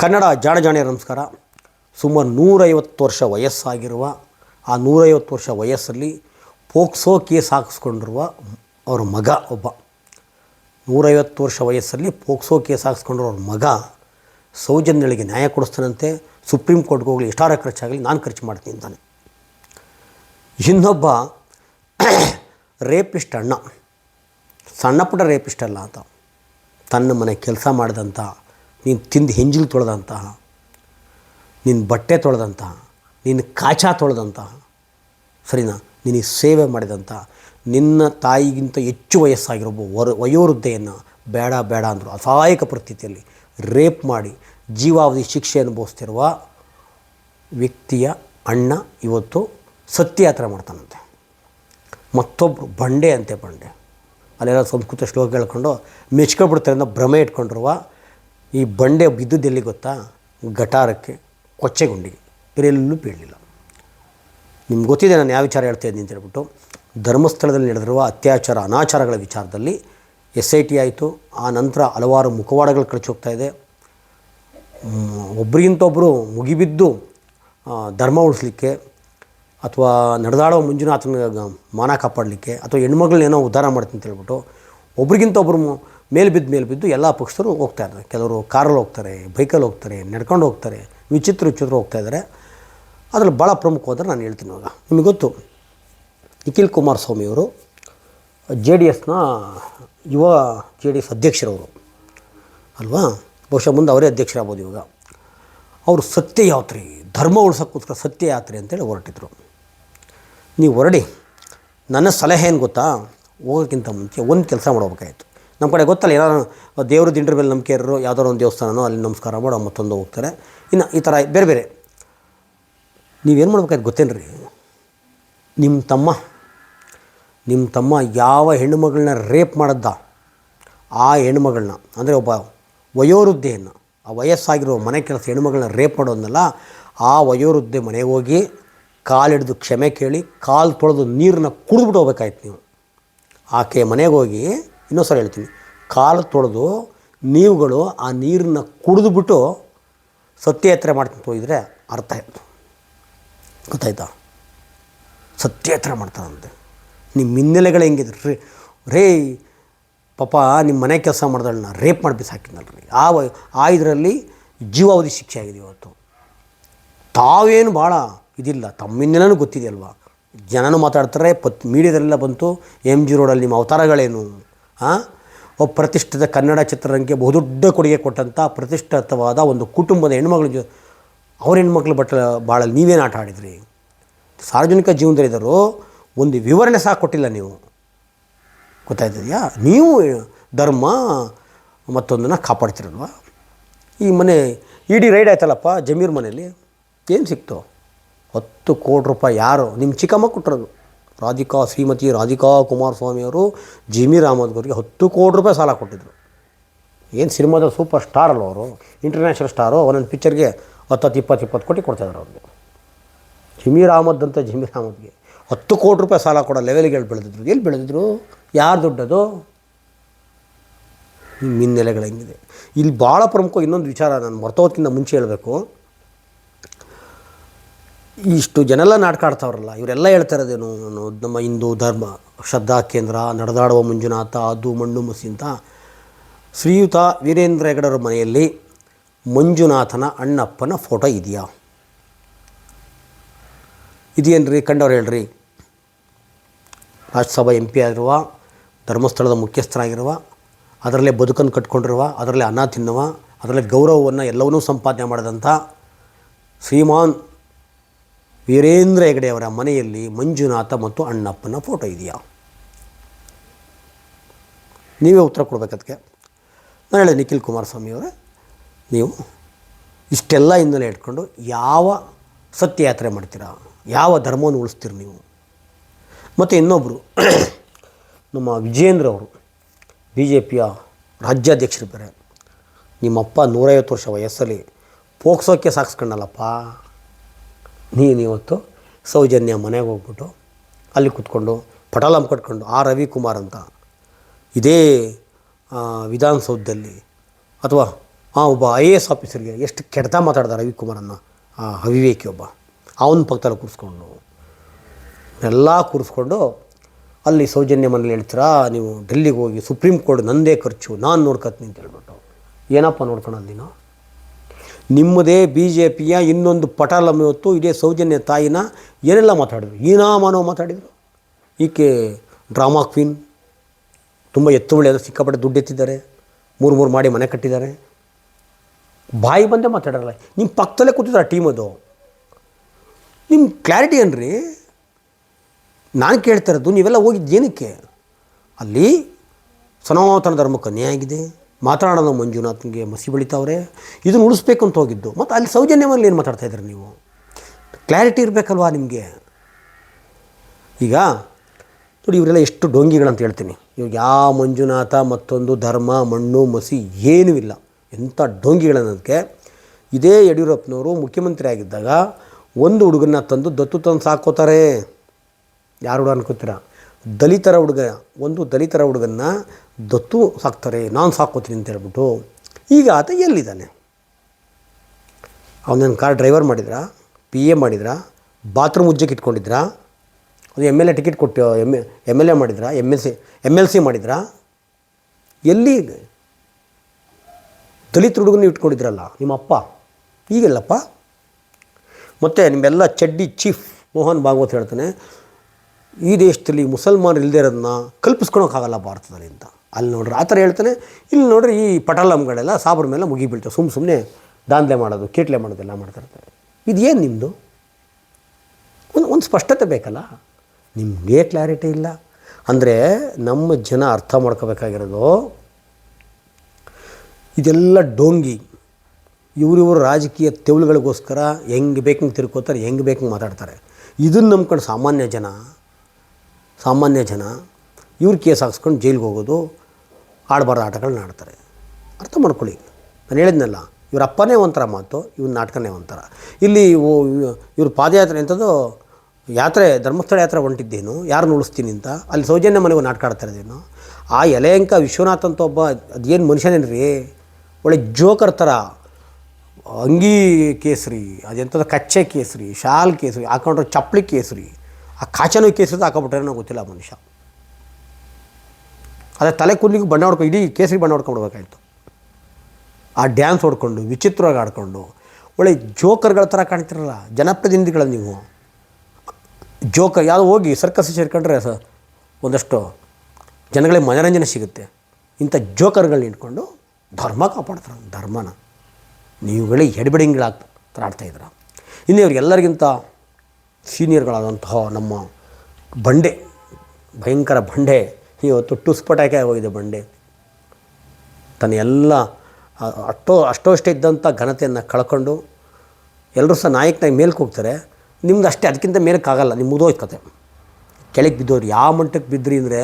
ಕನ್ನಡ ಜಾಣ ಜಾಣೆ ನಮಸ್ಕಾರ. ಸುಮಾರು ನೂರೈವತ್ತು ವರ್ಷ ವಯಸ್ಸಾಗಿರುವ, ಆ ನೂರೈವತ್ತು ವರ್ಷ ವಯಸ್ಸಲ್ಲಿ ಪೋಕ್ಸೋ ಕೇಸ್ ಹಾಕಿಸ್ಕೊಂಡಿರುವ ಅವ್ರ ಮಗ ಒಬ್ಬ. ನೂರೈವತ್ತು ವರ್ಷ ವಯಸ್ಸಲ್ಲಿ ಪೋಕ್ಸೋ ಕೇಸ್ ಹಾಕಿಸ್ಕೊಂಡಿರೋ ಅವ್ರ ಮಗ ಸೌಜನ್ಯಳಿಗೆ ನ್ಯಾಯ ಕೊಡಿಸ್ತಾನಂತೆ, ಸುಪ್ರೀಂ ಕೋರ್ಟ್ಗೆ ಹೋಗಲಿ, ಎಷ್ಟಾರ ಖರ್ಚಾಗಲಿ ನಾನು ಖರ್ಚು ಮಾಡ್ತೀನಿ ಅಂತಾನೆ. ಇನ್ನೊಬ್ಬ ರೇಪಿಸ್ಟ್ ಅಣ್ಣ. ಸಣ್ಣ ಪುಟ್ಟ ರೇಪಿಸ್ಟ್ ಅಲ್ಲ ಅಂತ. ತನ್ನ ಮನೆ ಕೆಲಸ ಮಾಡಿದಂಥ ನೀನು ತಿಂದು ಹೆಂಜಿಲು ತೊಳೆದಂತಹ ನಿನ್ನ ಬಟ್ಟೆ ತೊಳೆದಂತಹ ನಿನ್ನ ಕಾಚ ತೊಳೆದಂತಹ ಸರಿನಾ? ನಿನಗೆ ಸೇವೆ ಮಾಡಿದಂಥ ನಿನ್ನ ತಾಯಿಗಿಂತ ಹೆಚ್ಚು ವಯಸ್ಸಾಗಿರೋ ವರ, ವಯೋವೃದ್ಧೆಯನ್ನು ಬೇಡ ಬೇಡ ಅಂದರು ಅಸಹಾಯಕ ಪರಿಸ್ಥಿತಿಯಲ್ಲಿ ರೇಪ್ ಮಾಡಿ ಜೀವಾವಧಿ ಶಿಕ್ಷೆ ಅನುಭವಿಸ್ತಿರುವ ವ್ಯಕ್ತಿಯ ಅಣ್ಣ ಇವತ್ತು ಸತ್ಯಯಾತ್ರೆ ಮಾಡ್ತಾನಂತೆ. ಮತ್ತೊಬ್ಬರು ಬಂಡೆ ಅಂತೆ ಬಂಡೆ. ಅಲ್ಲೆಲ್ಲ ಸಂಸ್ಕೃತ ಶ್ಲೋಕ ಹೇಳ್ಕೊಂಡು ಮೆಚ್ಕೊಬಿಡ್ತಾರೆ ಅನ್ನೋ ಭ್ರಮೆ ಇಟ್ಕೊಂಡಿರುವ ಈ ಬಂಡೆ ಬಿದ್ದುದೆಲ್ಲಿ ಗೊತ್ತಾ? ಗಟಾರಕ್ಕೆ, ಕೊಚ್ಚೆಗುಂಡಿಗೆ. ಬೇರೆಲ್ಲೂ ಬೀಳಲಿಲ್ಲ. ನಿಮ್ಗೆ ಗೊತ್ತಿದೆ ನಾನು ಯಾವ ವಿಚಾರ ಹೇಳ್ತಾ ಇದ್ದೀನಿ ಅಂತ ಹೇಳ್ಬಿಟ್ಟು, ಧರ್ಮಸ್ಥಳದಲ್ಲಿ ನಡೆದಿರುವ ಅತ್ಯಾಚಾರ, ಅನಾಚಾರಗಳ ವಿಚಾರದಲ್ಲಿ ಎಸ್ ಐ ಟಿ ಆಯಿತು. ಆ ನಂತರ ಹಲವಾರು ಮುಖವಾಡಗಳು ಕಳಿಸಿ ಹೋಗ್ತಾ ಇದೆ. ಒಬ್ಬರಿಗಿಂತೊಬ್ಬರು ಮುಗಿಬಿದ್ದು ಧರ್ಮ ಉಳಿಸ್ಲಿಕ್ಕೆ ಅಥವಾ ನಡೆದಾಡೋ ಮಂಜುನಾಥನ ಮಾನ ಕಾಪಾಡಲಿಕ್ಕೆ ಅಥವಾ ಹೆಣ್ಮಗಳನ್ನೇನೋ ಉದ್ಧಾರ ಮಾಡ್ತೀನಿ ಅಂತ ಹೇಳ್ಬಿಟ್ಟು, ಒಬ್ರಿಗಿಂತ ಒಬ್ಬರು ಮೇಲ್ ಬಿದ್ದು ಮೇಲೆ ಬಿದ್ದು ಎಲ್ಲ ಪಕ್ಷರು ಹೋಗ್ತಾ ಇದ್ದಾರೆ. ಕೆಲವರು ಕಾರಲ್ಲಿ ಹೋಗ್ತಾರೆ, ಬೈಕಲ್ಲಿ ಹೋಗ್ತಾರೆ, ನಡ್ಕೊಂಡು ಹೋಗ್ತಾರೆ, ವಿಚಿತ್ರ ವಿಚಿತ್ರ ಹೋಗ್ತಾ ಇದ್ದಾರೆ. ಅದರಲ್ಲಿ ಭಾಳ ಪ್ರಮುಖವಾದ್ರೆ ನಾನು ಹೇಳ್ತೀನಿ ಇವಾಗ. ನಿಮಗೆ ಗೊತ್ತು, ನಿಖಿಲ್ ಕುಮಾರಸ್ವಾಮಿಯವರು ಜೆ ಡಿ ಎಸ್ನ ಯುವ ಜೆ ಡಿ ಎಸ್ ಅಧ್ಯಕ್ಷರವರು. ಅಲ್ವಾ? ಬಹುಶಃ ಮುಂದೆ ಅವರೇ ಅಧ್ಯಕ್ಷರಾಗ್ಬೋದು ಇವಾಗ. ಅವರು ಸತ್ಯ ಯಾತ್ರೆ ಧರ್ಮ ಉಳಿಸೋಕ್ಕೋಸ್ಕರ ಸತ್ಯ ಯಾತ್ರೆ ಅಂತೇಳಿ ಹೊರಟಿದ್ರು. ನೀವು ಹೊರಡಿ, ನನ್ನ ಸಲಹೆ ಏನು ಗೊತ್ತಾ? ಹೋಗೋಕ್ಕಿಂತ ಮುಂಚೆ ಒಂದು ಕೆಲಸ ಮಾಡ್ಬೇಕಾಯ್ತು. ನಮ್ಮ ಕಡೆ ಗೊತ್ತಲ್ಲ ಏನಾದ್ರು ದೇವರು ದಿಂಡ್ರ ಮೇಲೆ ನಂಬಿಕೆ ಇರೋರು ಯಾವ್ದಾದ್ರು ಒಂದು ದೇವಸ್ಥಾನನೋ ಅಲ್ಲಿ ನಮಸ್ಕಾರ ಮಾಡೋ ಮತ್ತೊಂದು ಹೋಗ್ತಾರೆ. ಇನ್ನು ಈ ಥರ ಬೇರೆ ಬೇರೆ. ನೀವೇನು ಮಾಡ್ಬೇಕಾಯ್ತು ಗೊತ್ತೇನ್ರಿ? ನಿಮ್ಮ ತಮ್ಮ ನಿಮ್ಮ ತಮ್ಮ ಯಾವ ಹೆಣ್ಣುಮಗಳನ್ನ ರೇಪ್ ಮಾಡದ್ದ, ಆ ಹೆಣ್ಣುಮಗಳನ್ನ, ಅಂದರೆ ಒಬ್ಬ ವಯೋವೃದ್ಧೆಯನ್ನು, ಆ ವಯಸ್ಸಾಗಿರೋ ಮನೆ ಕೆಲಸ ಹೆಣ್ಣುಮಗಳನ್ನ ರೇಪ್ ಮಾಡೋದನ್ನೆಲ್ಲ ಆ ವಯೋವೃದ್ಧೆ ಮನೆಗೆ ಹೋಗಿ ಕಾಲಿಡಿದು ಕ್ಷಮೆ ಕೇಳಿ, ಕಾಲು ತೊಳೆದು ನೀರನ್ನ ಕುಡಿದ್ಬಿಟ್ಟು ಹೋಗ್ಬೇಕಾಯ್ತು ನೀವು. ಆಕೆ ಮನೆಗೆ ಹೋಗಿ ಇನ್ನೊಂದು ಸಲ ಹೇಳ್ತೀನಿ. ಕಾಲು ತೊಳೆದು ನೀವುಗಳು ಆ ನೀರನ್ನ ಕುಡಿದ್ಬಿಟ್ಟು ಸತ್ಯಯಾತ್ರೆ ಮಾಡ್ತೀನಿ ಹೋಗಿದ್ರೆ ಅರ್ಥ ಆಯಿತು. ಗೊತ್ತಾಯ್ತಾ? ಸತ್ಯಯಾತ್ರೆ ಮಾಡ್ತಾರಂತೆ ನಿಮ್ಮ ಹಿನ್ನೆಲೆಗಳು ಹೆಂಗಿದ್ರು? ರೇ ರೇ, ಪಾಪ ನಿಮ್ಮ ಮನೆ ಕೆಲಸ ಮಾಡಿದಳನ್ನ ರೇಪ್ ಮಾಡಿ ಬಿಸಾಕಿದ್ನಲ್ರಿ ಆ ಆ ಇದರಲ್ಲಿ ಜೀವಾವಧಿ ಶಿಕ್ಷೆ ಆಗಿದೆ ಇವತ್ತು. ತಾವೇನು ಭಾಳ ಇದಿಲ್ಲ. ತಮ್ಮ ಹಿನ್ನೆಲೆನೂ ಗೊತ್ತಿದೆಯಲ್ವಾ ಜನನೂ ಮಾತಾಡ್ತಾರೆ, ಪತ್, ಮೀಡಿಯಾದಲ್ಲೆಲ್ಲ ಬಂತು. ಎಂ ಜಿ ರೋಡಲ್ಲಿ ನಿಮ್ಮ ಅವತಾರಗಳೇನು? ಪ್ರತಿಷ್ಠಿತ ಕನ್ನಡ ಚಿತ್ರರಂಗಕ್ಕೆ ಬಹುದೊಡ್ಡ ಕೊಡುಗೆ ಕೊಟ್ಟಂಥ ಪ್ರತಿಷ್ಠಿತವಾದ ಒಂದು ಕುಟುಂಬದ ಹೆಣ್ಮಗಳ ಜೊ, ಅವ್ರ ಹೆಣ್ಮಕ್ಳು ಬಟ್ಟ ಭಾಳಲ್ಲಿ ನೀವೇನು ಆಟ ಆಡಿದ್ರಿ? ಸಾರ್ವಜನಿಕ ಜೀವನದಲ್ಲಿದ್ದರು ಒಂದು ವಿವರಣೆ ಸಹ ಕೊಟ್ಟಿಲ್ಲ ನೀವು. ಗೊತ್ತಾಯ್ತದೆಯಾ? ನೀವು ಧರ್ಮ ಮತ್ತೊಂದನ್ನು ಕಾಪಾಡ್ತಿರಲ್ವ? ಈ ಮನೆ, ಇಡೀ ರೈಡ್ ಆಯ್ತಲ್ಲಪ್ಪ, ಜಮೀರ್ ಮನೇಲಿ ಏನು ಸಿಕ್ತು? ಹತ್ತು ಕೋಟಿ ರೂಪಾಯಿ ಯಾರು ನಿಮ್ಮ ಚಿಕ್ಕಮ್ಮ ಕೊಟ್ಟಿರೋದು. ರಾಧಿಕಾ ಶ್ರೀಮತಿ ರಾಧಿಕಾ ಕುಮಾರಸ್ವಾಮಿಯವರು ಜಿಮಿ ಅಹಮದ್ ಅವರಿಗೆ ಹತ್ತು ಕೋಟಿ ರೂಪಾಯಿ ಸಾಲ ಕೊಟ್ಟಿದ್ರು. ಏನು ಸಿನಿಮಾದ ಸೂಪರ್ ಸ್ಟಾರ್ ಅಲ್ಲ ಅವರು? ಇಂಟರ್ನ್ಯಾಷನಲ್ ಸ್ಟಾರು ಒಂದೊಂದು ಪಿಕ್ಚರ್ಗೆ ಹತ್ತತ್ತು ಹತ್ತು ಇಪ್ಪತ್ತು ಇಪ್ಪತ್ತು ಕೋಟಿ ಕೊಡ್ತಾಯಿದ್ರು ಅವ್ರಿಗೆ. ಜಿಮಿ ರಾಮದ್ ಅಂತ ಜಿಮಿ ರಾಮದ್ಗೆ ಹತ್ತು ಕೋಟಿ ರೂಪಾಯಿ ಸಾಲ ಕೊಡೋ ಲೆವೆಲ್ಗೆ ಹೇಳಿ ಬೆಳೆದಿದ್ರು? ಎಲ್ಲಿ ಬೆಳೆದಿದ್ರು? ಯಾರು ದುಡ್ಡದು? ಹಿನ್ನೆಲೆಗಳು ಹೆಂಗಿದೆ. ಇಲ್ಲಿ ಭಾಳ ಪ್ರಮುಖ ಇನ್ನೊಂದು ವಿಚಾರ ನಾನು ಮರ್ತೋದಕ್ಕಿಂತ ಮುಂಚೆ ಹೇಳಬೇಕು. ಇಷ್ಟು ಜನೆಲ್ಲ ನಾಟಕ ಆಡ್ತಾವ್ರಲ್ಲ ಇವರೆಲ್ಲ ಹೇಳ್ತಾ ಇರೋದೇನು ನಾನು ನಮ್ಮ ಹಿಂದೂ ಧರ್ಮ, ಶ್ರದ್ಧಾ ಕೇಂದ್ರ, ನಡೆದಾಡುವ ಮಂಜುನಾಥ, ಅದು ಮಣ್ಣು ಮಸಿಂತ ಶ್ರೀಯುತ ವೀರೇಂದ್ರ ಹೆಗಡರ ಮನೆಯಲ್ಲಿ ಮಂಜುನಾಥನ ಅಣ್ಣಪ್ಪನ ಫೋಟೋ ಇದೆಯಾ? ಇದೇನ್ರಿ ಕಂಡವ್ರು ಹೇಳ್ರಿ. ರಾಜ್ಯಸಭಾ ಎಂ ಪಿ ಆಗಿರುವ, ಧರ್ಮಸ್ಥಳದ ಮುಖ್ಯಸ್ಥರಾಗಿರುವ, ಅದರಲ್ಲೇ ಬದುಕನ್ನು ಕಟ್ಕೊಂಡಿರುವ, ಅದರಲ್ಲೇ ಅನ್ನ ತಿನ್ನುವ, ಅದರಲ್ಲೇ ಗೌರವವನ್ನು ಎಲ್ಲವನ್ನೂ ಸಂಪಾದನೆ ಮಾಡಿದಂಥ ಶ್ರೀಮಾನ್ ವೀರೇಂದ್ರ ಹೆಗಡೆಯವರ ಮನೆಯಲ್ಲಿ ಮಂಜುನಾಥ ಮತ್ತು ಅಣ್ಣಪ್ಪನ ಫೋಟೋ ಇದೆಯಾ? ನೀವೇ ಉತ್ತರ ಕೊಡ್ಬೇಕದಕ್ಕೆ ನಾನು ಹೇಳಿ ನಿಖಿಲ್ ಕುಮಾರಸ್ವಾಮಿಯವರೇ ನೀವು ಇಷ್ಟೆಲ್ಲ ಹಿನ್ನೆಲೆ ಇಟ್ಕೊಂಡು ಯಾವ ಸತ್ಯಯಾತ್ರೆ ಮಾಡ್ತೀರಾ? ಯಾವ ಧರ್ಮವನ್ನು ಉಳಿಸ್ತೀರಿ ನೀವು? ಮತ್ತು ಇನ್ನೊಬ್ಬರು ನಮ್ಮ ವಿಜೇಂದ್ರ ಅವರು ಬಿ ಜೆ ಪಿಯ ರಾಜ್ಯಾಧ್ಯಕ್ಷರಿದ್ದಾರೆ ನಿಮ್ಮಪ್ಪ ನೂರೈವತ್ತು ವರ್ಷ ವಯಸ್ಸಲ್ಲಿ ಪೋಕ್ಸೋಕ್ಕೆ ಸಾಕ್ಸ್ಕೊಂಡಲ್ಲಪ್ಪ. ನೀನು ಇವತ್ತು ಸೌಜನ್ಯ ಮನೆಗೆ ಹೋಗ್ಬಿಟ್ಟು ಅಲ್ಲಿ ಕೂತ್ಕೊಂಡು ಪಟಾಲಂ ಕಟ್ಕೊಂಡು ಆ ರವಿಕುಮಾರ್ ಅಂತ ಇದೇ ವಿಧಾನಸೌಧದಲ್ಲಿ ಅಥವಾ ಆ ಒಬ್ಬ ಐ ಎ ಎಸ್ ಆಫೀಸರ್ಗೆ ಎಷ್ಟು ಕೆಡ್ತ ಮಾತಾಡ್ದ ರವಿಕುಮಾರನ್ನು, ಆ ಅವಿವೇಕಿ ಒಬ್ಬ. ಅವನ ಪಕ್ಕದಲ್ಲಿ ಕೂರಿಸ್ಕೊಂಡು ಎಲ್ಲ ಕೂರಿಸ್ಕೊಂಡು ಅಲ್ಲಿ ಸೌಜನ್ಯ ಮನೇಲಿ ಹೇಳ್ತೀರಾ, ನೀವು ಡೆಲ್ಲಿಗೆ ಹೋಗಿ ಸುಪ್ರೀಂ ಕೋರ್ಟ್ ನಂದೇ ಖರ್ಚು, ನಾನು ನೋಡ್ಕೊತೀನಿ ಅಂತ ಹೇಳ್ಬಿಟ್ಟು. ಏನಪ್ಪ ನೋಡ್ಕೊಂಡು ನೀನು? ನಿಮ್ಮದೇ ಬಿ ಜೆ ಪಿಯ ಇನ್ನೊಂದು ಪಟಾಲಂ ಇವತ್ತು, ಇದೇ ಸೌಜನ್ಯ ತಾಯಿನ ಏನೆಲ್ಲ ಮಾತಾಡಿದ್ರು? ಈನಾಮಾನೋ ಮಾತಾಡಿದರು. ಈಕೆ ಡ್ರಾಮಾ ಕ್ವೀನ್. ತುಂಬ ಎತ್ತು ಒಳ್ಳೆಯದು ಸಿಕ್ಕಾಪಟ್ಟೆ ದುಡ್ಡು ಎತ್ತಿದ್ದಾರೆ. ಮೂರು ಮೂರು ಮಾಡಿ ಮನೆ ಕಟ್ಟಿದ್ದಾರೆ. ಬಾಯಿ ಬಂದೇ ಮಾತಾಡಲ್ಲ. ನಿಮ್ಮ ಪಕ್ಕದಲ್ಲೇ ಕೂತಿದ್ದಾರೆ ಟೀಮ್ ಅದು? ನಿಮ್ಮ ಕ್ಲಾರಿಟಿ ಏನ್ರಿ? ನಾನು ಕೇಳ್ತಾ ಇರೋದು, ನೀವೆಲ್ಲ ಹೋಗಿದ್ದು ಏನಕ್ಕೆ? ಅಲ್ಲಿ ಸನಾತನ ಧರ್ಮಕ್ಕೆ ಅನ್ಯಾಯ ಆಗಿದೆ. ಮಾತಾಡೋಣ ಮಂಜುನಾಥ್ಗೆ ಮಸಿ ಬೆಳಿತಾವ್ರೆ. ಇದನ್ನು ಉಳಿಸ್ಬೇಕು ಅಂತ ಹೋಗಿದ್ದು. ಮತ್ತು ಅಲ್ಲಿ ಸೌಜನ್ಯವಾಗಿ ಏನು ಮಾತಾಡ್ತಾ ಇದ್ದೀರಿ ನೀವು? ಕ್ಲಾರಿಟಿ ಇರಬೇಕಲ್ವಾ ನಿಮಗೆ? ಈಗ ನೋಡಿ, ಇವರೆಲ್ಲ ಎಷ್ಟು ಡೊಂಗಿಗಳಂತ ಹೇಳ್ತೀನಿ. ಇವಾಗ ಯಾವ ಮಂಜುನಾಥ, ಮತ್ತೊಂದು ಧರ್ಮ, ಮಣ್ಣು, ಮಸಿ ಏನೂ ಇಲ್ಲ. ಎಂಥ ಡೊಂಗಿಗಳನ್ನೋದಕ್ಕೆ ಇದೇ ಯಡಿಯೂರಪ್ಪನವರು ಮುಖ್ಯಮಂತ್ರಿ ಆಗಿದ್ದಾಗ ಒಂದು ಹುಡುಗನ್ನ ತಂದು ದತ್ತು ತಂದು ಸಾಕೋತಾರೆ ಯಾರು ಅನ್ಕೋತೀರ? ದಲಿತರ ಹುಡುಗ, ಒಂದು ದಲಿತರ ಹುಡುಗನ್ನ ದತ್ತು ಸಾಕ್ತಾರೆ, ನಾನು ಸಾಕೋತೀನಿ ಅಂತ ಹೇಳ್ಬಿಟ್ಟು, ಈಗ ಆತ ಎಲ್ಲಿದ್ದಾನೆ? ಅವನನ್ನು ಕಾರ್ ಡ್ರೈವರ್ ಮಾಡಿದ್ರಾ? ಪಿ ಎ ಮಾಡಿದ್ರಾ? ಬಾತ್ರೂಮ್ ಉಜ್ಜಕ್ಕೆ ಇಟ್ಕೊಂಡಿದ್ರಾ? ಅದು ಎಂ ಎಲ್ ಎ ಟಿಕೆಟ್ ಕೊಟ್ಟು ಎಂ ಎಂ ಎಲ್ ಎ ಮಾಡಿದ್ರಾ? M L C M L C ಮಾಡಿದ್ರಾ? ಎಲ್ಲಿ ದಲಿತ ಹುಡುಗನ ಇಟ್ಕೊಂಡಿದ್ರಲ್ಲ, ನಿಮ್ಮ ಅಪ್ಪ. ಈಗೆಲ್ಲಪ್ಪ? ಮತ್ತು ನಿಮ್ಮೆಲ್ಲ ಚಡ್ಡಿ ಚೀಫ್ ಮೋಹನ್ ಭಾಗವತ್ ಹೇಳ್ತಾನೆ ಈ ದೇಶದಲ್ಲಿ ಮುಸಲ್ಮಾನರು ಇಲ್ಲದೇ ಇರೋದನ್ನ ಕಲ್ಪಿಸ್ಕೊಳೋಕ್ಕಾಗಲ್ಲ ಭಾರತದಲ್ಲಿ ಅಂತ ಅಲ್ಲಿ ನೋಡ್ರಿ, ಆ ಥರ ಹೇಳ್ತಾನೆ. ಇಲ್ಲಿ ನೋಡ್ರಿ ಈ ಪಟಾಲಂಗಳೆಲ್ಲ ಸಾಬ್ರ ಮೇಲೆ ಮುಗಿ ಬೀಳ್ತವೆ ಸುಮ್ಮ ಸುಮ್ಮನೆ ದಾಂಧಲೆ ಮಾಡೋದು, ಕೀಟ್ಲೆ ಮಾಡೋದೆಲ್ಲ ಮಾಡ್ತಾ ಇರ್ತಾರೆ. ಇದು ಏನು ನಿಮ್ಮದು ಒಂದು ಒಂದು ಸ್ಪಷ್ಟತೆ ಬೇಕಲ್ಲ? ನಿಮಗೆ ಕ್ಲಾರಿಟಿ ಇಲ್ಲ. ಅಂದರೆ ನಮ್ಮ ಜನ ಅರ್ಥ ಮಾಡ್ಕೋಬೇಕಾಗಿರೋದು, ಇದೆಲ್ಲ ಡೋಂಗಿ. ಇವರಿವರು ರಾಜಕೀಯ ತೆವಳುಗಳಿಗೋಸ್ಕರ ಹೆಂಗೆ ಬೇಕಂಗೆ ತಿರ್ಕೋತಾರೆ, ಹೆಂಗೆ ಬೇಕಂಗೆ ಮಾತಾಡ್ತಾರೆ. ಇದನ್ನು ನಂಬ್ಕೊಂಡು ಸಾಮಾನ್ಯ ಜನ ಸಾಮಾನ್ಯ ಜನ ಇವ್ರು ಕೇಸ್ ಹಾಕ್ಸ್ಕೊಂಡು ಜೈಲಿಗೆ ಹೋಗೋದು, ಆಡಬಾರ್ದು ಆಟಗಳನ್ನ ಆಡ್ತಾರೆ ಅರ್ಥ ಮಾಡ್ಕೊಳ್ಳಿ. ನಾನು ಹೇಳಿದ್ನಲ್ಲ, ಇವ್ರ ಅಪ್ಪನೇ ಒಂಥರ ಮಾತು ಇವ್ರ ನಾಟಕನೇ ಒಂಥರ. ಇಲ್ಲಿ ಇವು- ಇವ್ರ ಪಾದಯಾತ್ರೆ ಅಂಥದ್ದು ಯಾತ್ರೆ, ಧರ್ಮಸ್ಥಳ ಯಾತ್ರೆ ಹೊಂಟಿದ್ದೇನು ಯಾರನ್ನ ಉಳಿಸ್ತೀನಿ ಅಂತ, ಅಲ್ಲಿ ಸೌಜನ್ಯ ಮನೆಗೆ ನಾಟಕ ಆಡ್ತಾ ಇದ್ದೇನು, ಆ ಎಲೆಯಂಕ ವಿಶ್ವನಾಥ್ ಅಂತ ಒಬ್ಬ, ಅದೇನು ಮನುಷ್ಯನೇನ್ರಿ? ಒಳ್ಳೆ ಜೋಕರ್ ಥರ ಅಂಗಿ ಕೇಸರಿ ಅದೆಂಥದ್ದು ಕಚ್ಚೆ ಕೇಸರಿ, ಶಾಲ್ ಕೇಸರಿ, ಹಾಕೊಂಡ್ರೆ ಚಪ್ಪಲಿ ಕೇಸರಿ. ಆ ಕಾಚನೂ ಕೇಸರಿ ಹಾಕೊಬಿಟ್ರೆ ನಂಗೆ ಗೊತ್ತಿಲ್ಲ ಮನುಷ್ಯ. ಅದೇ ತಲೆ ಕೂದಲಿಗೆ ಬಣ್ಣ ಹೊಡ್ಕೊ, ಇಡೀ ಕೇಸರಿ ಬಣ್ಣ ಹೊಡ್ಕೊಂಡ್ಬಿಡ್ಬೇಕಾಯ್ತು ಆ ಡ್ಯಾನ್ಸ್ ಹೊಡ್ಕೊಂಡು, ವಿಚಿತ್ರವಾಗಿ ಆಡ್ಕೊಂಡು, ಒಳ್ಳೆ ಜೋಕರ್ಗಳ ಥರ ಕಾಣ್ತಿರಲ್ಲ ಜನಪ್ರತಿನಿಧಿಗಳ ನೀವು. ಜೋಕರ್, ಯಾವುದೋ ಹೋಗಿ ಸರ್ಕಸ್ ಸೇರ್ಕೊಂಡ್ರೆ ಸ ಒಂದಷ್ಟು ಜನಗಳಿಗೆ ಮನೋರಂಜನೆ ಸಿಗುತ್ತೆ. ಇಂಥ ಜೋಕರ್ಗಳನ್ನ ಇಟ್ಕೊಂಡು ಧರ್ಮ ಕಾಪಾಡ್ತಾರೆ, ಧರ್ಮನ. ನೀವುಗಳೇ ಎಡಬಿಡಿಂಗ್ಗಳಾಗ್ತಾ ಆಡ್ತಾಯಿದ್ರ ಇನ್ನು ಇವ್ರಿಗೆಲ್ಲರಿಗಿಂತ ಸೀನಿಯರ್ಗಳಾದಂತಹ ನಮ್ಮ ಬಂಡೆ, ಭಯಂಕರ ಬಂಡೆ, ಇವತ್ತು ಟುಸ್ಪಟಾಕೆ ಹೋಗಿದೆ ಬಂಡೆ. ತನ್ನ ಎಲ್ಲ ಅಷ್ಟೋ, ಅಷ್ಟೋಷ್ಟೇ ಇದ್ದಂಥ ಘನತೆಯನ್ನು ಕಳ್ಕೊಂಡು ಎಲ್ಲರೂ ಸಹ ನಾಯಕನಾಗಿ ಮೇಲಕ್ಕೆ ಹೋಗ್ತಾರೆ. ನಿಮ್ದು ಅಷ್ಟೇ, ಅದಕ್ಕಿಂತ ಮೇಲಕ್ಕಾಗಲ್ಲ ನಿಮ್ಮ ಮುದೋಯ್ತು ಕತೆ ಕೆಳಗೆ ಬಿದ್ದೋರು, ಯಾವ ಮಟ್ಟಕ್ಕೆ ಬಿದ್ದ್ರಿ ಅಂದರೆ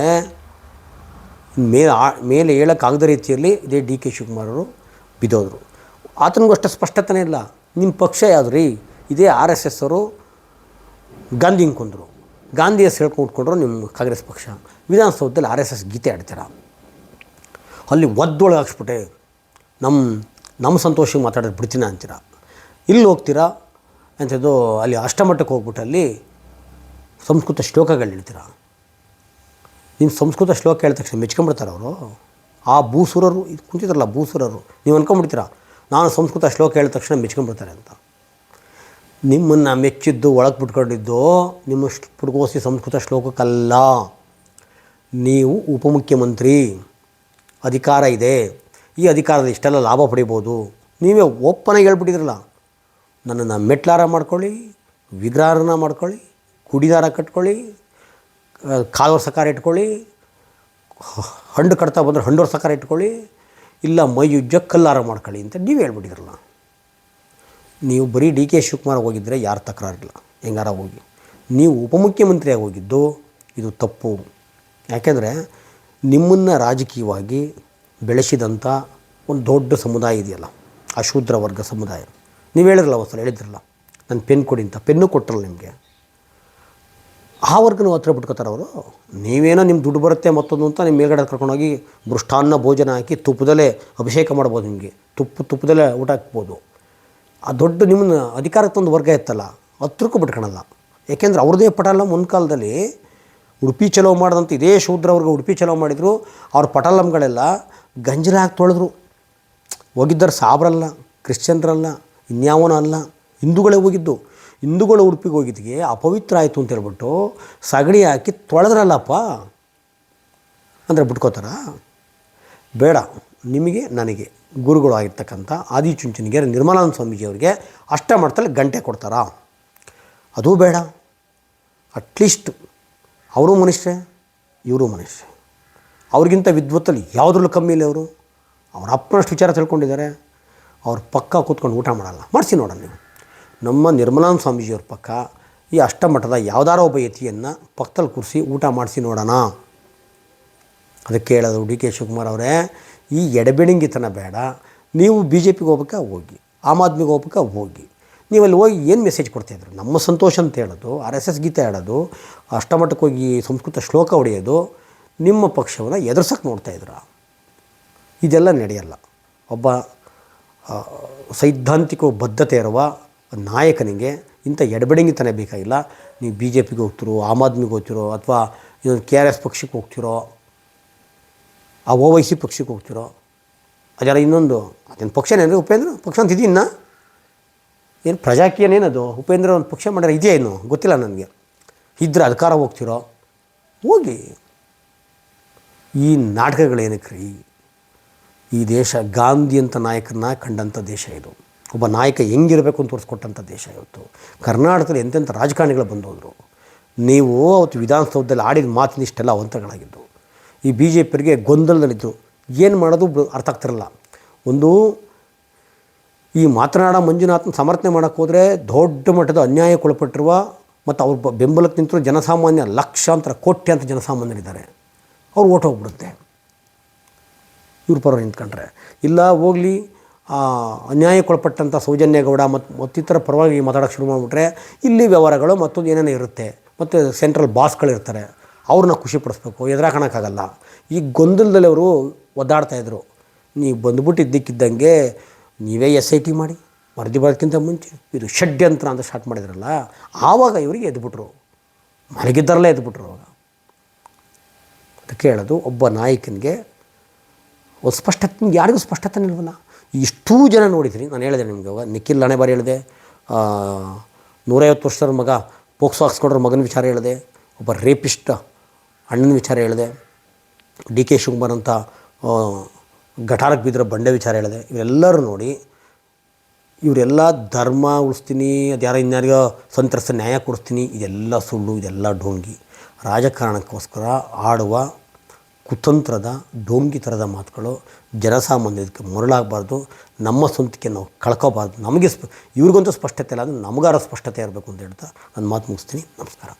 ಮೇಲೆ ಮೇಲೆ ಹೇಳೋಕ್ಕಾಗದ ರೀತಿಯಲ್ಲಿ ಇದೇ ಡಿ ಕೆ ಶಿವಕುಮಾರ್ ಅವರು ಬಿದ್ದೋದ್ರು. ಆತನಿಗೂ ಅಷ್ಟು ಸ್ಪಷ್ಟತನೇ ಇಲ್ಲ. ನಿಮ್ಮ ಪಕ್ಷ ಯಾವುದು ರೀ ಇದೇ ಆರ್ ಎಸ್ ಎಸ್ ಅವರು ಗಾಂಧಿ ಹಿಂಗೆ ಗಾಂಧಿ ಹೆಸರು ಹೇಳ್ಕೊಂಡು ಉಟ್ಕೊಂಡ್ರು ನಿಮ್ಮ ಕಾಂಗ್ರೆಸ್ ಪಕ್ಷ. ವಿಧಾನಸೌಧದಲ್ಲಿ ಆರ್ ಎಸ್ ಎಸ್ ಗೀತೆ ಆಡ್ತೀರ. ಅಲ್ಲಿ ಒದ್ದೊಳಗೆ ಹಾಕ್ಸ್ಬಿಟ್ಟೆ ನಮ್ಮ ನಮ್ಮ ಸಂತೋಷಕ್ಕೆ ಮಾತಾಡೋದು ಬಿಡ್ತೀನ ಅಂತೀರ. ಇಲ್ಲಿ ಹೋಗ್ತೀರಾ? ಅಂಥದ್ದು ಅಲ್ಲಿ ಅಷ್ಟಮಟ್ಟಕ್ಕೆ ಹೋಗ್ಬಿಟ್ಟು ಅಲ್ಲಿ ಸಂಸ್ಕೃತ ಶ್ಲೋಕಗಳು ಹೇಳ್ತೀರ. ನಿಮ್ಮ ಸಂಸ್ಕೃತ ಶ್ಲೋಕ ಹೇಳಿದ ತಕ್ಷಣ ಮೆಚ್ಕೊಂಡ್ಬಿಡ್ತಾರೆ ಅವರು. ಆ ಭೂಸುರರು, ಇದು ಕುಂತಿದ್ರಲ್ಲ ಭೂಸುರರು, ನೀವು ಅನ್ಕೊಂಡ್ಬಿಡ್ತೀರಾ ನಾನು ಸಂಸ್ಕೃತ ಶ್ಲೋಕ ಹೇಳಿದ ತಕ್ಷಣ ಮೆಚ್ಕೊಂಡ್ಬಿಡ್ತಾರೆ ಅಂತ. ನಿಮ್ಮನ್ನು ಮೆಚ್ಚಿದ್ದು ಒಳಗೆ ಬಿಟ್ಕೊಂಡಿದ್ದು ನಿಮ್ಮ ಪುಡ್ಕೋಸಿ ಸಂಸ್ಕೃತ ಶ್ಲೋಕಕ್ಕಲ್ಲ. ನೀವು ಉಪಮುಖ್ಯಮಂತ್ರಿ, ಅಧಿಕಾರ ಇದೆ. ಈ ಅಧಿಕಾರದ ಇಷ್ಟೆಲ್ಲ ಲಾಭ ಪಡಿಬೋದು. ನೀವೇ ಓಪನಾಗಿ ಹೇಳ್ಬಿಟ್ಟಿದ್ರಲ್ಲ. ನನ್ನನ್ನು ಮೆಟ್ಲಾರ ಮಾಡ್ಕೊಳ್ಳಿ ವಿಗ್ರಹಾರನ ಮಾಡ್ಕೊಳ್ಳಿ, ಕುಡಿದಾರ ಕಟ್ಕೊಳ್ಳಿ ಕಾಲು ಸಕಾರ ಇಟ್ಕೊಳ್ಳಿ, ಹಂಡು ಕಟ್ತಾ ಬಂದರೆ ಹಂಡೋರ್ ಸಕಾರ ಇಟ್ಕೊಳ್ಳಿ, ಇಲ್ಲ ಮೈ ಜಕ್ಕಲ್ಲಾರ ಕಲ್ಲಾರ ಮಾಡ್ಕೊಳ್ಳಿ ಅಂತ ನೀವು ಹೇಳ್ಬಿಟ್ಟಿದ್ರಲ್ಲ. ನೀವು ಬರೀ ಡಿ ಕೆ ಶಿವಕುಮಾರ್ ಹೋಗಿದ್ದರೆ ಯಾರು ತಕರಾರಿಲ್ಲ. ಹೆಂಗಾರ ಹೋಗಿ. ನೀವು ಉಪಮುಖ್ಯಮಂತ್ರಿಯಾಗಿ ಹೋಗಿದ್ದು ಇದು ತಪ್ಪು. ಯಾಕೆಂದರೆ ನಿಮ್ಮನ್ನು ರಾಜಕೀಯವಾಗಿ ಬೆಳೆಸಿದಂಥ ಒಂದು ದೊಡ್ಡ ಸಮುದಾಯ ಇದೆಯಲ್ಲ ಅಶೂದ್ರ ವರ್ಗ ಸಮುದಾಯ. ನೀವು ಹೇಳಿದ್ರಲ್ಲ ಒಂದು ಹೇಳಿದ್ರಲ್ಲ. ನನ್ನ ಪೆನ್ ಕೊಡಿ ಅಂತ ಪೆನ್ನು ಕೊಟ್ಟರಲ್ಲ ನಿಮಗೆ. ಆ ವರ್ಗನೂ ಹತ್ರ ಬಿಟ್ಕೋತಾರೆ ಅವರು. ನೀವೇನೋ ನಿಮ್ಮ ದುಡ್ಡು ಬರುತ್ತೆ ಮತ್ತೊಂದು ಅಂತ ನಿಮ್ಮ ಮೇಲ್ಗಡೆ ಕರ್ಕೊಂಡೋಗಿ ಮೃಷ್ಟಾನ್ನ ಭೋಜನ ಹಾಕಿ ತುಪ್ಪದಲ್ಲೇ ಅಭಿಷೇಕ ಮಾಡ್ಬೋದು ನಿಮಗೆ. ತುಪ್ಪ, ತುಪ್ಪದಲ್ಲೇ ಊಟ ಹಾಕ್ಬೋದು. ಆ ದೊಡ್ಡ ನಿಮ್ಮನ್ನ ಅಧಿಕಾರಕ್ಕೆ ತಂದು ವರ್ಗ ಇತ್ತಲ್ಲ ಹತ್ರಕ್ಕೂ ಬಿಟ್ಕೊಳಲ್ಲ. ಯಾಕೆಂದ್ರೆ ಅವ್ರದ್ದೇ ಒಂದು ಮುನ್ಕಾಲದಲ್ಲಿ ಉಡುಪಿ ಚಲೋ ಮಾಡಿದಂಥ ಇದೇ ಶೂದ್ರವ್ರಿಗೆ ಉಡುಪಿ ಚಲೋ ಮಾಡಿದರು, ಅವ್ರ ಪಟಾಲಂಗಳೆಲ್ಲ ಗಂಜಲ ಹಾಕಿ ತೊಳೆದ್ರು. ಹೋಗಿದ್ದರು ಸಾಬ್ರಲ್ಲ, ಕ್ರಿಶ್ಚಿಯನ್ರಲ್ಲ, ಇನ್ಯಾವನೂ ಅಲ್ಲ, ಹಿಂದೂಗಳೇ ಹೋಗಿದ್ದು. ಹಿಂದೂಗಳು ಉಡುಪಿಗೆ ಹೋಗಿದ್ದಿಗೆ ಅಪವಿತ್ರ ಆಯಿತು ಅಂತ ಹೇಳ್ಬಿಟ್ಟು ಸಗಣಿ ಹಾಕಿ ತೊಳೆದ್ರಲ್ಲಪ್ಪ. ಅಂದರೆ ಬಿಟ್ಕೋತಾರ? ಬೇಡ. ನಿಮಗೆ, ನನಗೆ ಗುರುಗಳು ಆಗಿರ್ತಕ್ಕಂಥ ಆದಿಚುಂಚನಗಿರಿ ನಿರ್ಮಲಾನಂದ ಸ್ವಾಮೀಜಿಯವರಿಗೆ ಅಷ್ಟಮಠದಲ್ಲಿ ಗಂಟೆ ಕೊಡ್ತಾರಾ? ಅದೂ ಬೇಡ. ಅಟ್ಲೀಸ್ಟ್ ಅವರು ಮನುಷ್ಯ ಇವರು ಮನುಷ್ಯ ಅವ್ರಿಗಿಂತ ವಿದ್ವತ್ತಲ್ಲಿ ಯಾವುದ್ರಲ್ಲೂ ಕಮ್ಮಿ ಇಲ್ಲ ಅವರು ಅವ್ರ ಅಪ್ಪನಷ್ಟು ವಿಚಾರ ತಿಳ್ಕೊಂಡಿದ್ದಾರೆ. ಅವ್ರ ಪಕ್ಕ ಕೂತ್ಕೊಂಡು ಊಟ ಮಾಡಲ್ಲ. ಮಾಡಿಸಿ ನೋಡೋಣ ನೀವು. ನಮ್ಮ ನಿರ್ಮಲಾನಂದ ಸ್ವಾಮೀಜಿಯವ್ರ ಪಕ್ಕ ಈ ಅಷ್ಟಮಠದ ಯಾವ್ದಾರೋ ಒಬ್ಬ ಯತಿಯನ್ನು ಪಕ್ಕದಲ್ಲಿ ಕೂರಿಸಿ ಊಟ ಮಾಡಿಸಿ ನೋಡೋಣ. ಅದಕ್ಕೆ ಹೇಳೋದು ಡಿ ಕೆ ಶಿವಕುಮಾರ್ ಅವರೇ ಈ ಎಡಬೆಣಿಂಗಿತನ ಬೇಡ. ನೀವು ಬಿ ಜೆ ಪಿಗೆ ಹೋಗ್ಬೇಕಾ? ಹೋಗಿ. ಆಮ್ ಆದ್ಮಿಗೆ ಹೋಗ್ಬೇಕಾ? ಹೋಗಿ. ನೀವಲ್ಲಿ ಹೋಗಿ ಏನು ಮೆಸೇಜ್ ಕೊಡ್ತಾಯಿದ್ರು ನಮ್ಮ ಸಂತೋಷ ಅಂತ ಹೇಳೋದು, ಆರ್ ಎಸ್ ಎಸ್ ಗೀತೆ ಆಡೋದು ಅಷ್ಟಮಟ್ಟಕ್ಕೆ ಹೋಗಿ ಸಂಸ್ಕೃತ ಶ್ಲೋಕ ಹೊಡೆಯೋದು, ನಿಮ್ಮ ಪಕ್ಷವನ್ನು ಎದುರ್ಸೋಕ್ಕೆ ನೋಡ್ತಾಯಿದ್ರ ಇದೆಲ್ಲ ನಡೆಯಲ್ಲ. ಒಬ್ಬ ಸೈದ್ಧಾಂತಿಕ ಬದ್ಧತೆ ಇರುವ ನಾಯಕನಿಗೆ ಇಂಥ ಎಡಬೆಡಂಗಿತನ ಬೇಕಾಗಿಲ್ಲ ನೀವು ಬಿ ಜೆ ಪಿಗೆ ಹೋಗ್ತಿರೋ, ಆಮ್ ಆದ್ಮಿಗೆ ಹೋಗ್ತಿರೋ, ಅಥವಾ ಕೆ ಆರ್ ಎಸ್ ಪಕ್ಷಕ್ಕೆ ಹೋಗ್ತಿರೋ ಆ ಓ ವೈ ಸಿ ಪಕ್ಷಕ್ಕೆ ಹೋಗ್ತಿರೋ. ಅದೆಲ್ಲ ಇನ್ನೊಂದು. ಅದೇನು ಪಕ್ಷನೇನು ಉಪೇಂದ್ರ? ಪಕ್ಷ ಅಂತ ಇದೀನ ಏನು ಪ್ರಜಾಕೀಯನೇನದು? ಉಪೇಂದ್ರ ಒಂದು ಪಕ್ಷ ಮಾಡ್ಯಾರ, ಇದೆಯಾ ಏನು ಗೊತ್ತಿಲ್ಲ ನನಗೆ. ಇದ್ರೆ ಅಧಿಕಾರ ಹೋಗ್ತಿರೋ. ಹೋಗಿ. ಈ ನಾಟಕಗಳೇನಕ್ಕೆ ರೀ ಈ ದೇಶ ಗಾಂಧಿ ಅಂತ ನಾಯಕನ ಕಂಡಂಥ ದೇಶ ಇದು. ಒಬ್ಬ ನಾಯಕ ಹೆಂಗಿರಬೇಕು ಅಂತ ತೋರಿಸ್ಕೊಟ್ಟಂಥ ದೇಶ ಇವತ್ತು. ಕರ್ನಾಟಕದಲ್ಲಿ ಎಂತೆಂಥ ರಾಜಕಾರಣಿಗಳು ಬಂದೋದ್ರು. ನೀವು ಅವತ್ತು ವಿಧಾನಸೌಧದಲ್ಲಿ ಆಡಿದ ಮಾತಿನಿಷ್ಟೆಲ್ಲ ಅವಂತಗಳಾಗಿದ್ದವು ಅವಂತಗಳಾಗಿದ್ದು ಈ ಬಿ ಜೆ ಪಿಯರಿಗೆ ಗೊಂದಲದಲ್ಲಿದ್ದರು ಏನು ಮಾಡೋದು ಅರ್ಥ ಆಗ್ತಿರಲ್ಲ. ಒಂದು, ಈ ಮಾತನಾಡ ಮಂಜುನಾಥನ ಸಮರ್ಥನೆ ಮಾಡೋಕ್ಕೆ ಹೋದರೆ ದೊಡ್ಡ ಮಟ್ಟದ ಅನ್ಯಾಯಕ್ಕೊಳಪಟ್ಟಿರುವ ಮತ್ತು ಅವ್ರ ಬೆಂಬಲಕ್ಕೆ ನಿಂತಿರುವ ಜನಸಾಮಾನ್ಯ ಲಕ್ಷಾಂತರ ಕೋಟ್ಯಾಂತರ ಜನಸಾಮಾನ್ಯರಿದ್ದಾರೆ. ಅವ್ರು ಓಟ್ ಹೋಗ್ಬಿಡುತ್ತೆ. ಇವ್ರ ಪರ ನಿಂತ್ಕೊಂಡ್ರೆ. ಇಲ್ಲ, ಹೋಗಲಿ ಅನ್ಯಾಯಕ್ಕೊಳಪಟ್ಟಂಥ ಸೌಜನ್ಯಗೌಡ ಮತ್ತು ಮತ್ತಿತರ ಪರವಾಗಿ ಮಾತಾಡೋಕ್ಕೆ ಶುರು ಮಾಡಿಬಿಟ್ರೆ ಇಲ್ಲಿ ವ್ಯವಹಾರಗಳು ಮತ್ತೊಂದು ಏನೇನೋ ಇರುತ್ತೆ. ಮತ್ತು ಸೆಂಟ್ರಲ್ ಬಾಸ್ಗಳಿರ್ತಾರೆ ಅವ್ರನ್ನ ಖುಷಿಪಡಿಸ್ಬೇಕು ಎದುರಾಕೋಣಕ್ಕಾಗಲ್ಲ. ಈ ಗೊಂದಲದಲ್ಲಿ ಅವರು ಒದ್ದಾಡ್ತಾಯಿದ್ರು ನೀವು ಬಂದ್ಬಿಟ್ಟು ಇದ್ದಕ್ಕಿದ್ದಂಗೆ ನೀವೇ ಎಸ್ ಐ ಟಿ ಮಾಡಿ, ವರದಿ ಬರೋದಕ್ಕಿಂತ ಮುಂಚೆ ಇದು ಷಡ್ಯಂತ್ರ ಅಂತ ಸ್ಟಾರ್ಟ್ ಮಾಡಿದ್ರಲ್ಲ, ಆವಾಗ ಇವರಿಗೆ ಎದ್ಬಿಟ್ರು. ಮಲಗಿದ್ದಾರಲ್ಲೇ ಎದ್ಬಿಟ್ರು ಅವಾಗ. ಅದಕ್ಕೆ ಹೇಳೋದು, ಒಬ್ಬ ನಾಯಕನಿಗೆ ಒಂದು ಸ್ಪಷ್ಟತೆ ಯಾರಿಗೂ ಸ್ಪಷ್ಟತೆ ನಿಲ್ವಲ್ಲ ಇಷ್ಟೂ ಜನ ನೋಡಿದ್ರಿ, ನಾನು ಹೇಳಿದೆ ನಿಮಗೆ ಅವಾಗ, ನಿಖಿಲ್ ಹಣೆ ಬಾರಿ ಹೇಳಿದೆ ನೂರೈವತ್ತು ವರ್ಷದ ಮಗ, ಪೋಕ್ಸೋ ಹಾಕ್ಸ್ಕೊಂಡ್ರ ಮಗನ ವಿಚಾರ ಹೇಳಿದೆ, ಒಬ್ಬ ರೇಪಿಸ್ಟ್ ಅಣ್ಣನ ವಿಚಾರ ಹೇಳಿದೆ, ಡಿ ಕೆ ಶಿವಕುಮಾರ್ ಅಂತ ಗಟಾರಕ್ಕೆ ಬಿದ್ದಿರೋ ಬಂಡೆ ವಿಚಾರ ಹೇಳಿದೆ. ಇವರೆಲ್ಲರೂ ನೋಡಿ, ಇವರೆಲ್ಲ ಧರ್ಮ ಉಳಿಸ್ತೀನಿ, ಅದು ಯಾರೋ ಇನ್ಯಾರಿಗೋ ಸಂತ್ರಸ್ತ ನ್ಯಾಯ ಕೊಡಿಸ್ತೀನಿ, ಇದೆಲ್ಲ ಸುಳ್ಳು, ಇದೆಲ್ಲ ಡೋಂಗಿ. ರಾಜಕಾರಣಕ್ಕೋಸ್ಕರ ಆಡುವ ಕುತಂತ್ರದ, ಡೋಂಗಿ ಥರದ ಮಾತುಗಳು ಜನಸಾಮಾನ್ಯಕ್ಕೆ ಮರಳಾಗಬಾರ್ದು, ನಮ್ಮ ಸ್ವಂತಕ್ಕೆ ನಾವು ಕಳ್ಕೋಬಾರ್ದು. ನಮಗೆ ಸ್ಪ, ಇವ್ರಿಗಂತೂ ಸ್ಪಷ್ಟತೆ ಇಲ್ಲ ಅಂದರೆ ನಮಗಾರ ಸ್ಪಷ್ಟತೆ ಇರಬೇಕು ಅಂತ ಹೇಳ್ತಾ ನನ್ನ ಮಾತು ಮುಗಿಸ್ತೀನಿ. ನಮಸ್ಕಾರ.